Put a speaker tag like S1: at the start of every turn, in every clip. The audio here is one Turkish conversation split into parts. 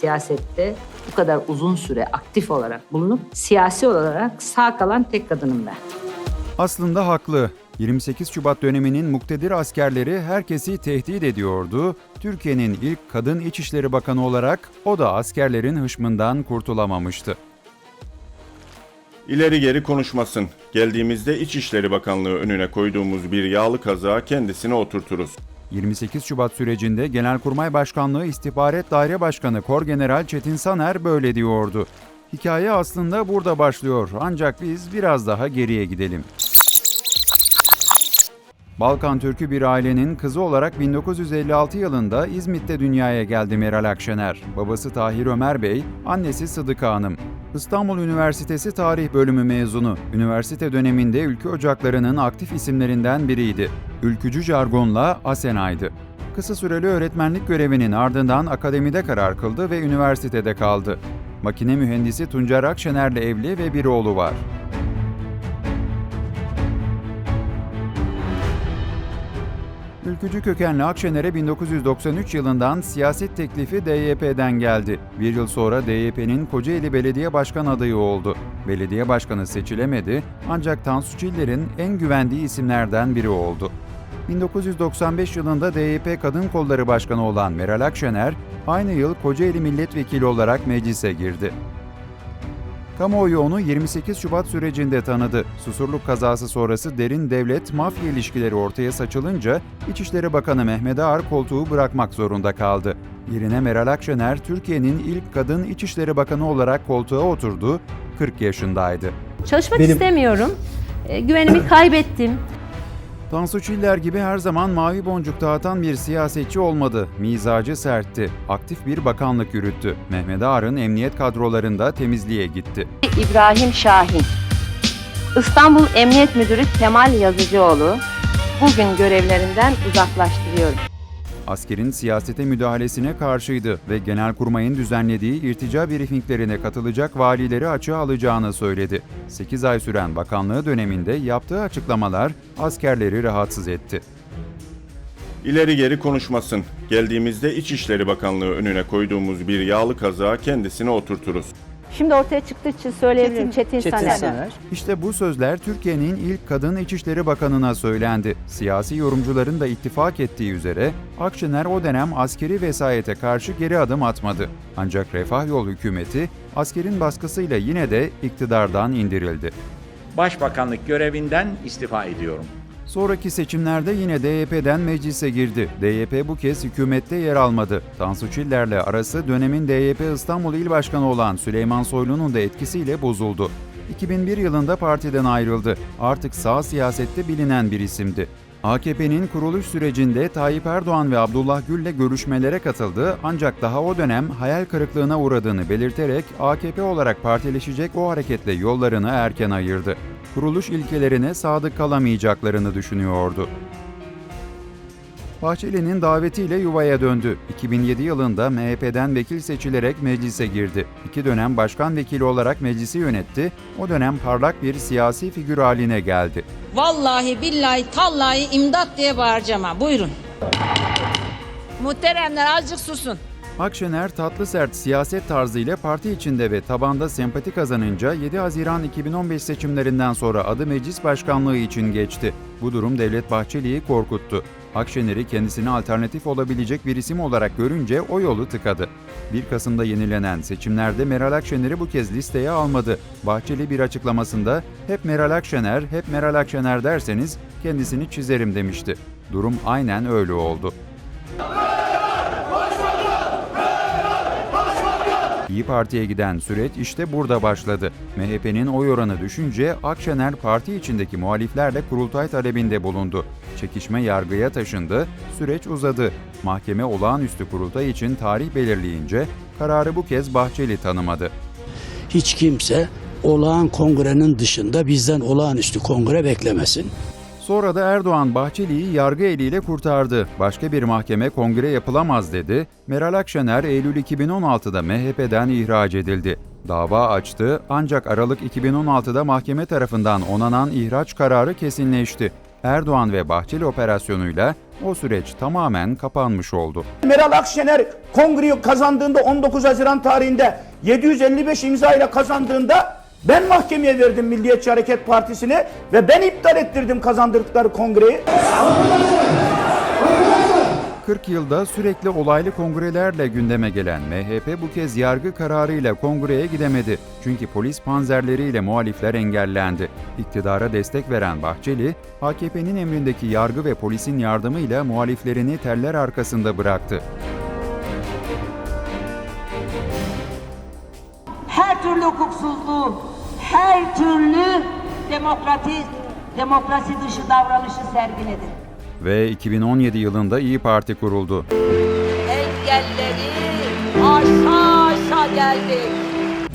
S1: siyasette bu kadar uzun süre aktif olarak bulunup siyasi olarak sağ kalan tek kadınım ben.
S2: Aslında haklı. 28 Şubat döneminin muktedir askerleri herkesi tehdit ediyordu. Türkiye'nin ilk kadın İçişleri Bakanı olarak o da askerlerin hışmından kurtulamamıştı.
S3: İleri geri konuşmasın. Geldiğimizde İçişleri Bakanlığı önüne koyduğumuz bir yağlı kazağa kendisine oturturuz.
S2: 28 Şubat sürecinde Genelkurmay Başkanlığı İstihbarat Daire Başkanı Korgeneral Çetin Saner böyle diyordu. Hikaye aslında burada başlıyor ancak biz biraz daha geriye gidelim. Balkan Türk'ü bir ailenin kızı olarak 1956 yılında İzmit'te dünyaya geldi Meral Akşener. Babası Tahir Ömer Bey, annesi Sıdıka Hanım. İstanbul Üniversitesi Tarih Bölümü mezunu. Üniversite döneminde ülke ocaklarının aktif isimlerinden biriydi. Ülkücü jargonla Asena'ydı. Kısa süreli öğretmenlik görevinin ardından akademide karar kıldı ve üniversitede kaldı. Makine mühendisi Tuncer Akşener'le evli ve bir oğlu var. Ülkücü kökenli Akşener'e 1993 yılından siyaset teklifi DYP'den geldi. Bir yıl sonra DYP'nin Kocaeli Belediye Başkan adayı oldu. Belediye başkanı seçilemedi ancak Tansu Çiller'in en güvendiği isimlerden biri oldu. 1995 yılında DYP Kadın Kolları Başkanı olan Meral Akşener, aynı yıl Kocaeli Milletvekili olarak meclise girdi. Kamuoyu onu 28 Şubat sürecinde tanıdı. Susurluk kazası sonrası derin devlet mafya ilişkileri ortaya saçılınca İçişleri Bakanı Mehmet Ağar koltuğu bırakmak zorunda kaldı. Yerine Meral Akşener Türkiye'nin ilk kadın İçişleri Bakanı olarak koltuğa oturdu, 40 yaşındaydı.
S4: Çalışmak
S5: Benim-
S4: istemiyorum. E, güvenimi kaybettim.
S2: Tansu Çiller gibi her zaman mavi boncuk dağıtan bir siyasetçi olmadı. Mizacı sertti. Aktif bir bakanlık yürüttü. Mehmet Ağar'ın emniyet kadrolarında temizliğe gitti.
S4: İbrahim Şahin. İstanbul Emniyet Müdürü Kemal Yazıcıoğlu. Bugün görevlerinden uzaklaştırıyorum.
S2: Askerin siyasete müdahalesine karşıydı ve Genelkurmay'ın düzenlediği irtica briefinglerine katılacak valileri açığa alacağını söyledi. 8 ay süren bakanlığı döneminde yaptığı açıklamalar askerleri rahatsız etti.
S3: İleri geri konuşmasın. Geldiğimizde İçişleri Bakanlığı önüne koyduğumuz bir yağlı kazağa kendisine oturturuz.
S4: Şimdi ortaya çıktığı için söyleyebilirim. Çetin,
S5: Çetin
S4: Saner.
S5: Saner.
S2: İşte bu sözler Türkiye'nin ilk kadın İçişleri Bakanı'na söylendi. Siyasi yorumcuların da ittifak ettiği üzere Akşener o dönem askeri vesayete karşı geri adım atmadı. Ancak Refah Yol hükümeti askerin baskısıyla yine de iktidardan indirildi.
S6: Başbakanlık görevinden istifa ediyorum.
S2: Sonraki seçimlerde yine DYP'den meclise girdi. DYP bu kez hükümette yer almadı. Tansu Çiller'le arası dönemin DYP İstanbul İl Başkanı olan Süleyman Soylu'nun da etkisiyle bozuldu. 2001 yılında partiden ayrıldı. Artık sağ siyasette bilinen bir isimdi. AKP'nin kuruluş sürecinde Tayyip Erdoğan ve Abdullah Gül'le görüşmelere katıldı ancak daha o dönem hayal kırıklığına uğradığını belirterek AKP olarak partileşecek o hareketle yollarını erken ayırdı. Kuruluş ilkelerine sadık kalamayacaklarını düşünüyordu. Bahçeli'nin davetiyle yuvaya döndü. 2007 yılında MHP'den vekil seçilerek meclise girdi. İki dönem başkan vekili olarak meclisi yönetti. O dönem parlak bir siyasi figür haline geldi.
S7: Vallahi billahi tallahi imdat diye bağıracağım ha. Buyurun. Muhteremler azıcık susun.
S2: Akşener tatlı sert siyaset tarzıyla parti içinde ve tabanda sempati kazanınca 7 Haziran 2015 seçimlerinden sonra adı meclis başkanlığı için geçti. Bu durum Devlet Bahçeli'yi korkuttu. Akşener'i kendisine alternatif olabilecek bir isim olarak görünce o yolu tıkadı. 1 Kasım'da yenilenen seçimlerde Meral Akşener'i bu kez listeye almadı. Bahçeli bir açıklamasında hep Meral Akşener, hep Meral Akşener derseniz kendisini çizerim demişti. Durum aynen öyle oldu. İyi Parti'ye giden süreç işte burada başladı. MHP'nin oy oranı düşünce Akşener parti içindeki muhaliflerle kurultay talebinde bulundu. Çekişme yargıya taşındı, süreç uzadı. Mahkeme olağanüstü kurultay için tarih belirleyince kararı bu kez Bahçeli tanımadı.
S5: Hiç kimse olağan kongrenin dışında bizden olağanüstü kongre beklemesin.
S2: Sonra da Erdoğan Bahçeli'yi yargı eliyle kurtardı. Başka bir mahkeme kongre yapılamaz dedi. Meral Akşener Eylül 2016'da MHP'den ihraç edildi. Dava açtı ancak Aralık 2016'da mahkeme tarafından onanan ihraç kararı kesinleşti. Erdoğan ve Bahçeli operasyonuyla o süreç tamamen kapanmış oldu.
S8: Meral Akşener kongreyi kazandığında 19 Haziran tarihinde 755 imza ile kazandığında ben mahkemeye verdim Milliyetçi Hareket Partisi'ni ve ben iptal ettirdim kazandırdıkları kongreyi.
S2: 40 yılda sürekli olaylı kongrelerle gündeme gelen MHP bu kez yargı kararıyla kongreye gidemedi. Çünkü polis panzerleriyle muhalifler engellendi. İktidara destek veren Bahçeli, AKP'nin emrindeki yargı ve polisin yardımıyla muhaliflerini teller arkasında bıraktı.
S9: her türlü hukuksuzluğu, her türlü demokrati, demokrasi dışı davranışı sergiledi.
S2: Ve 2017 yılında İyi Parti kuruldu.
S7: Engelleri aşağı aşağı geldi.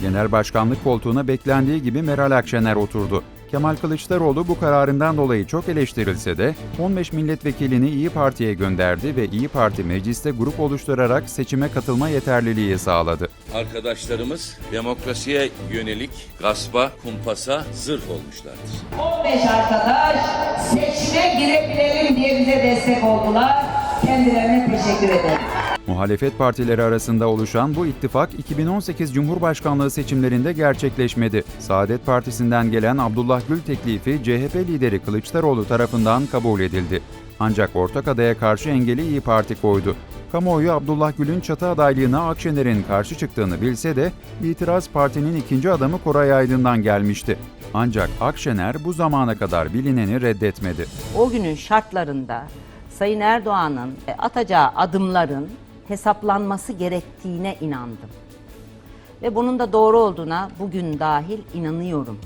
S2: Genel başkanlık koltuğuna beklendiği gibi Meral Akşener oturdu. Kemal Kılıçdaroğlu bu kararından dolayı çok eleştirilse de 15 milletvekilini İyi Parti'ye gönderdi ve İyi Parti mecliste grup oluşturarak seçime katılma yeterliliği sağladı.
S10: Arkadaşlarımız demokrasiye yönelik gaspa, kumpasa zırh olmuşlardır.
S9: 15 arkadaş seçime girebilelim diye bize destek oldular. Kendilerine teşekkür ederim.
S2: Muhalefet partileri arasında oluşan bu ittifak 2018 Cumhurbaşkanlığı seçimlerinde gerçekleşmedi. Saadet Partisi'nden gelen Abdullah Gül teklifi CHP lideri Kılıçdaroğlu tarafından kabul edildi. Ancak ortak adaya karşı engeli İyi Parti koydu. Kamuoyu Abdullah Gül'ün çatı adaylığına Akşener'in karşı çıktığını bilse de itiraz partinin ikinci adamı Koray Aydın'dan gelmişti. Ancak Akşener bu zamana kadar bilineni reddetmedi.
S4: O günün şartlarında Sayın Erdoğan'ın atacağı adımların hesaplanması gerektiğine inandım. Ve bunun da doğru olduğuna bugün dahil inanıyorum.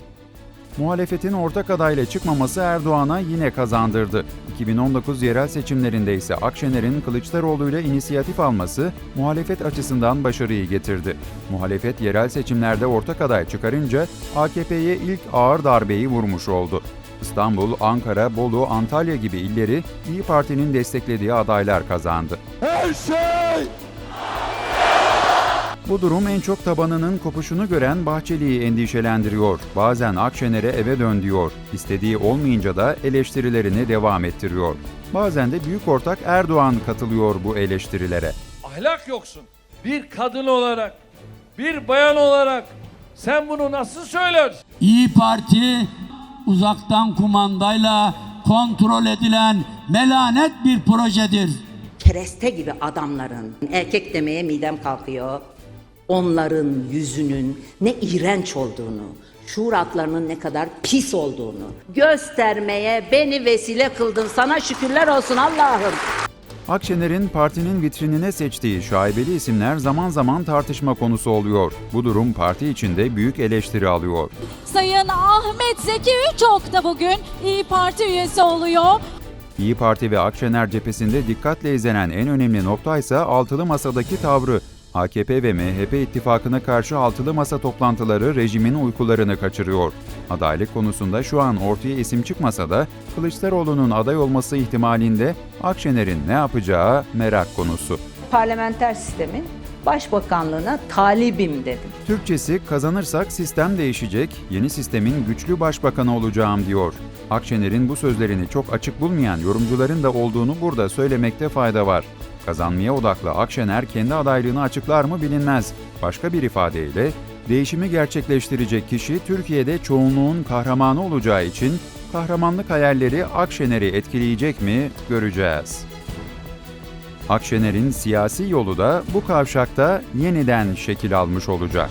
S2: Muhalefetin ortak adayla çıkmaması Erdoğan'a yine kazandırdı. 2019 yerel seçimlerinde ise Akşener'in Kılıçdaroğlu ile inisiyatif alması muhalefet açısından başarıyı getirdi. Muhalefet yerel seçimlerde ortak aday çıkarınca AKP'ye ilk ağır darbeyi vurmuş oldu. İstanbul, Ankara, Bolu, Antalya gibi illeri İyi Parti'nin desteklediği adaylar kazandı.
S5: Her şey
S2: Bu durum en çok tabanının kopuşunu gören Bahçeli'yi endişelendiriyor. Bazen Akşener'e eve dön diyor. İstediği olmayınca da eleştirilerini devam ettiriyor. Bazen de büyük ortak Erdoğan katılıyor bu eleştirilere.
S11: ahlak yoksun. Bir kadın olarak, bir bayan olarak sen bunu nasıl söylersin?
S5: İyi Parti uzaktan kumandayla kontrol edilen melanet bir projedir.
S4: kereste gibi adamların erkek demeye midem kalkıyor. Onların yüzünün ne iğrenç olduğunu, şuur hatlarının ne kadar pis olduğunu göstermeye beni vesile kıldın. Sana şükürler olsun Allah'ım.
S2: Akşener'in partinin vitrinine seçtiği şaibeli isimler zaman zaman tartışma konusu oluyor. Bu durum parti içinde büyük eleştiri alıyor.
S7: Sayın Ahmet Zeki Üçok da bugün İyi Parti üyesi oluyor.
S2: İyi Parti ve Akşener cephesinde dikkatle izlenen en önemli nokta ise altılı masadaki tavrı. AKP ve MHP ittifakına karşı altılı masa toplantıları rejimin uykularını kaçırıyor. Adaylık konusunda şu an ortaya isim çıkmasa da Kılıçdaroğlu'nun aday olması ihtimalinde Akşener'in ne yapacağı merak konusu.
S1: Parlamenter sistemin başbakanlığına talibim dedim.
S2: Türkçesi kazanırsak sistem değişecek, yeni sistemin güçlü başbakanı olacağım diyor. Akşener'in bu sözlerini çok açık bulmayan yorumcuların da olduğunu burada söylemekte fayda var. Kazanmaya odaklı Akşener kendi adaylığını açıklar mı bilinmez. Başka bir ifadeyle değişimi gerçekleştirecek kişi Türkiye'de çoğunluğun kahramanı olacağı için kahramanlık hayalleri Akşener'i etkileyecek mi göreceğiz. Akşener'in siyasi yolu da bu kavşakta yeniden şekil almış olacak.